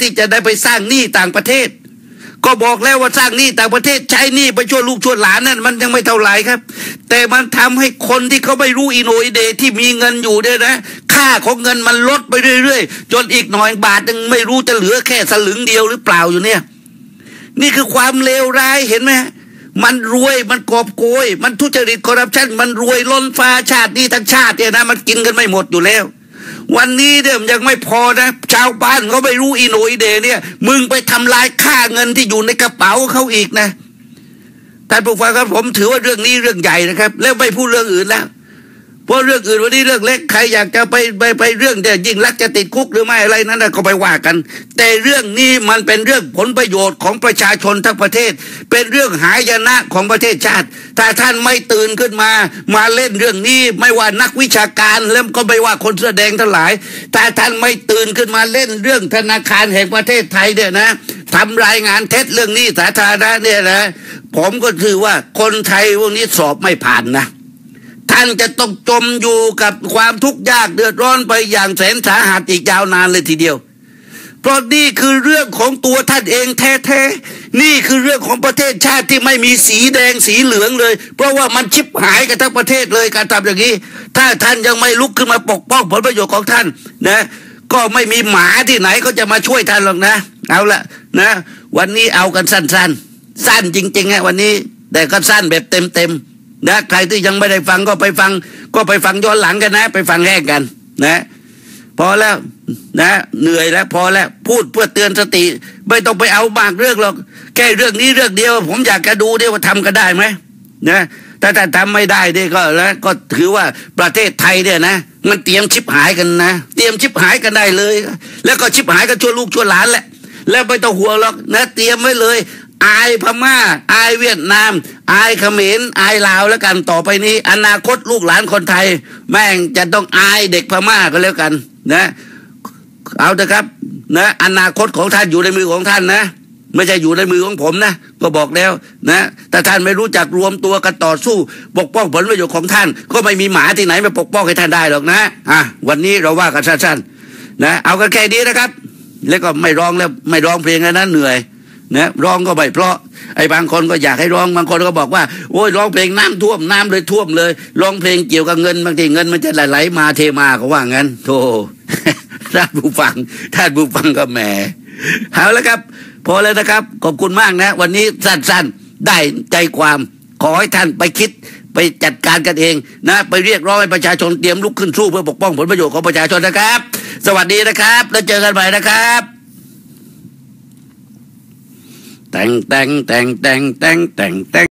ที่จะได้ไปสร้างหนี้ต่างประเทศ ก็บอกแล้วว่าสร้างหนี้ต่างประเทศใช้หนี้ไปช่วยลูกช่วยหลานนั่นมันยังไม่เท่าไหร่ครับ แต่มันทำให้คนที่เขาไม่รู้อินโนอิเดที่มีเงินอยู่เนี่ยนะ ค่าของเงินมันลดไปเรื่อยๆ จนอีกหน่อยบาทหนึ่งไม่รู้จะเหลือแค่สลึงเดียวหรือเปล่าอยู่เนี่ย นี่คือความเลวร้ายเห็นไหมมันรวยมันกอบโกย มันทุจริตคอร์รัปชันมันรวยล้นฟ้าชาตินี้ทั้งชาติเนี่ยนะมันกินกันไม่หมดอยู่แล้ว วันนี้เดิมยังไม่พอนะ ชาวบ้านเขาไม่รู้อีโนอิเดเนี่ย มึงไปทำลายค่าเงินที่อยู่ในกระเป๋าเขาอีกนะท่านผู้ฟังครับผมถือว่าเรื่องนี้เรื่องใหญ่นะครับ แล้วไม่พูดเรื่องอื่นแล้ว เพราะเรื่องอื่นวันนี้เรื่องเล็กใครอยากจะไปไปไปเรื่องเดียยิ่งรักจะติดคุกหรือไม่อะไรนั้นก็ไปว่ากัน แต่เรื่องนี้มันเป็นเรื่องผลประโยชน์ของประชาชนทั้งประเทศ เป็นเรื่องหายนะของประเทศชาติ ถ้าท่านไม่ตื่นขึ้นมา มาเล่นเรื่องนี้ไม่ว่านักวิชาการแล้วก็ไม่ว่าคนแสอแดงทั้งหลายถ้าท่านไม่ตื่นขึ้นมาเล่นเรื่องธนาคารแห่งประเทศไทยเนี่ยนะทำรายงานเท็จเรื่องนี้สาธารณะเนี่ยนะ ผมก็ถือว่าคนไทยพวกนี้สอบไม่ผ่านนะ ท่านจะต้องจมอยู่กับความทุกข์ยากเดือดร้อนไปอย่างแสนสาหัสอีกยาวนานเลยทีเดียว เพราะนี่คือเรื่องของตัวท่านเองแท้ๆ นี่คือเรื่องของประเทศชาติที่ไม่มีสีแดงสีเหลืองเลย เพราะว่ามันชิบหายกันทั้งประเทศเลยการทำอย่างนี้ ถ้าท่านยังไม่ลุกขึ้นมาปกป้องผลประโยชน์ของท่านนะก็ไม่มีหมาที่ไหนก็จะมาช่วยท่านหรอกนะ เอาละนะ วันนี้เอากันสั้นๆ สั้นจริงๆฮะวันนี้ แต่ก็สั้นแบบเต็มๆ นะใครที่ยังไม่ได้ฟังก็ไปฟัง ก็ไปฟังย้อนหลังกันนะ ไปฟังแรกกันนะพอแล้วนะ เหนื่อยแล้วพอแล้วพูดเพื่อเตือนสติ ไม่ต้องไปเอาบากเรื่องหรอกแค่เรื่องนี้เรื่องเดียว ผมอยากจะดูด้ว่าทำกันได้ไหมนะถ้าถ้าทำไม่ได้เนี่ยก็แล้วก็ถือว่าประเทศไทยเนี่ยนะมันเตรียมชิบหายกันนะ เตรียมชิบหายกันได้เลย แล้วก็ชิบหายกันชั่วลูกชั่วหลานแหละ แล้วไม่ต้องห่วงหรอกนะ เตรียมไว้เลย อายพม่า อายเวียดนาม อายเขมรอายลาวแล้วกันต่อไปนี้ อนาคตลูกหลานคนไทย แม่งจะต้องอายเด็กพม่าก็แล้วกันนะเอาเถอะครับนะอนาคตของท่านอยู่ในมือของท่านนะ ไม่ใช่อยู่ในมือของผมนะ ก็บอกแล้วนะแต่ท่านไม่รู้จักรวมตัวกันต่อสู้ ปกป้องผลประโยชน์ของท่าน ก็ไม่มีหมาที่ไหนมาปกป้องให้ท่านได้หรอกนะอะวันนี้เราว่ากันสั้นๆนะเอากันแค่นี้นะครับ แล้วก็ไม่ร้องแล้วไม่ร้องเพลงแล้วนะเหนื่อย นะร้องก็ไม่เพราะ ไอ้บางคนก็อยากให้ร้องบางคนก็บอกว่าโอ้ยร้องเพลงน้ำท่วมน้ำเลยท่วมเลยร้องเพลงเกี่ยวกับเงินบางทีเงินมันจะไหลมาเทมาเขาว่างั้นโธ่ท่านผู้ฟังท่านผู้ฟังก็แหมเอาแล้วครับ พอแล้วนะครับ ขอบคุณมากนะ วันนี้สั้นๆได้ใจความขอให้ท่านไปคิดไปจัดการกันเองนะ ไปเรียกร้องให้ประชาชนเตรียมลุกขึ้นสู้เพื่อปกป้องผลประโยชน์ของประชาชนนะครับ สวัสดีนะครับ แล้วเจอกันใหม่นะครับ แต่งแต่งแ